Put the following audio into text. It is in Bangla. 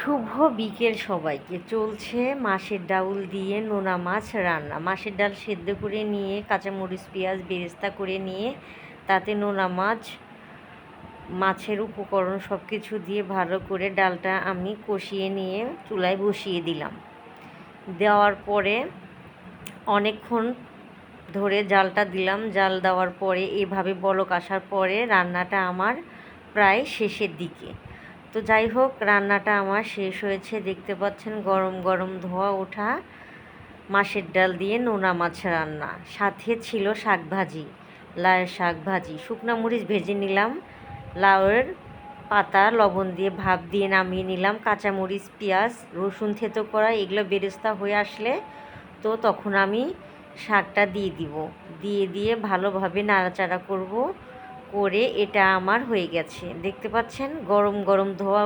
শুভ বিকেল সবাইকে। চলছে মাছের ডাউল দিয়ে নোনা মাছ রান্না। মাছের ডাল সেদ্ধ করে নিয়ে, কাঁচামরিচ, পেঁয়াজ, বেরেস্তা করে নিয়ে, তাতে নোনা মাছ, মাছের উপকরণ সব কিছু দিয়ে ভালো করে ডালটা আমি কষিয়ে নিয়ে চুলায় বসিয়ে দিলাম। দেওয়ার পরে অনেকক্ষণ ধরে জালটা দিলাম। জাল দেওয়ার পরে এভাবে বলক আসার পরে রান্নাটা আমার প্রায় শেষের দিকে। তো যাই হোক, রান্নাটা আমার শেষ হয়েছে। দেখতে পাচ্ছেন গরম গরম ধোয়া ওঠা, মাছের ডাল দিয়ে নোনা মাছ রান্না। সাথে ছিল শাক ভাজি, লাউয়ের শাক ভাজি। শুকনো মরিচ ভেজে নিলাম, লাউয়ের পাতা, লবণ দিয়ে ভাপ দিয়ে নামিয়ে নিলাম কাঁচামরিচ পেঁয়াজ, রসুন থেতো করা, এগুলো বেরেস্তা হয়ে আসলে তো তখন আমি শাকটা দিয়ে দিব। দিয়ে দিয়ে ভালোভাবে নাড়াচাড়া করব। করে এটা আমার হয়ে গেছে। দেখতে পাচ্ছেন? গরম গরম ধোয়া